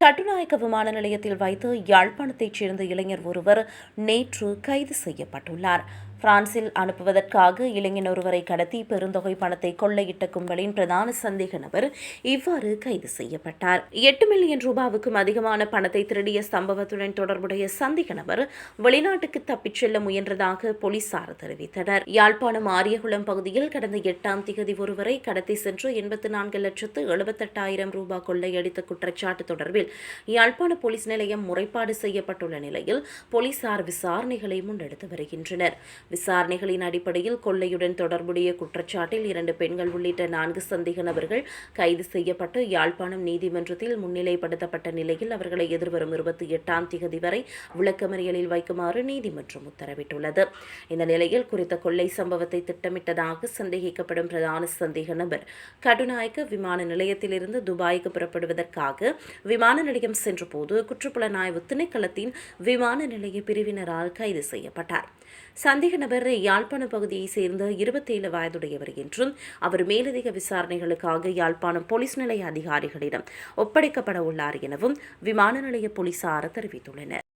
கட்டுநாயக்க விமான நிலையத்தில் வைத்து யாழ்ப்பாணத்தைச் சேர்ந்த இளைஞர் ஒருவர் நேற்று கைது செய்யப்பட்டுள்ளார். பிரான்சில் அனுப்புவதற்காக இளைஞன் ஒருவரை கடத்தி பெருந்தொகை பணத்தை கொள்ளையிட்ட கும்பலின் பிரதான சந்தேக நபர் இவ்வாறு கைது செய்யப்பட்டார். எட்டு மில்லியன் ரூபாவுக்கும் அதிகமான பணத்தை திருடிய சம்பவத்துடன் தொடர்புடைய சந்தேக நபர் வெளிநாட்டுக்கு தப்பிச் செல்ல முயன்றதாக போலீசார் தெரிவித்தனர். யாழ்ப்பாணம் ஆரியகுளம் பகுதியில் கடந்த எட்டாம் திகதி ஒருவரை கடத்தி சென்று எண்பத்தி நான்கு லட்சத்து எழுபத்தெட்டாயிரம் ரூபாய் கொள்ளையடித்த குற்றச்சாட்டு தொடர்பில் யாழ்ப்பாண போலீஸ் நிலையம் முறைப்பாடு செய்யப்பட்டுள்ள நிலையில் போலீசார் விசாரணைகளை முன்னெடுத்து வருகின்றனர். விசாரணைகளின் அடிப்படையில் கொள்ளையுடன் தொடர்புடைய குற்றச்சாட்டில் இரண்டு பெண்கள் உள்ளிட்ட நான்கு சந்தேக நபர்கள் கைது செய்யப்பட்டு யாழ்ப்பாணம் நீதிமன்றத்தில் முன்னிலைப்படுத்தப்பட்ட நிலையில் அவர்களை எதிர்வரும் இருபத்தி எட்டாம் திகதி வரை விளக்கமறியலில் வைக்குமாறு நீதிமன்றம் உத்தரவிட்டுள்ளது. இந்த நிலையில் குறித்த கொள்ளை சம்பவத்தை திட்டமிட்டதாக சந்தேகிக்கப்படும் பிரதான சந்தேக நபர் கடுநாயக்க விமான நிலையத்திலிருந்து துபாய்க்கு புறப்படுவதற்காக விமான நிலையம் சென்றபோது குற்றப்புலனாய்வு திணைக்களத்தின் விமான நிலைய பிரிவினரால் கைது செய்யப்பட்டார். சந்தேக நபர் யாழ்ப்பாண பகுதியைச் சேர்ந்த இருபத்தேழு வயதுடையவர் என்றும் அவர் மேலதிக விசாரணைகளுக்காக யாழ்ப்பாணம் போலீஸ் நிலைய அதிகாரிகளிடம் ஒப்படைக்கப்பட உள்ளார் எனவும் விமான நிலைய போலீசார் தெரிவித்துள்ளனர்.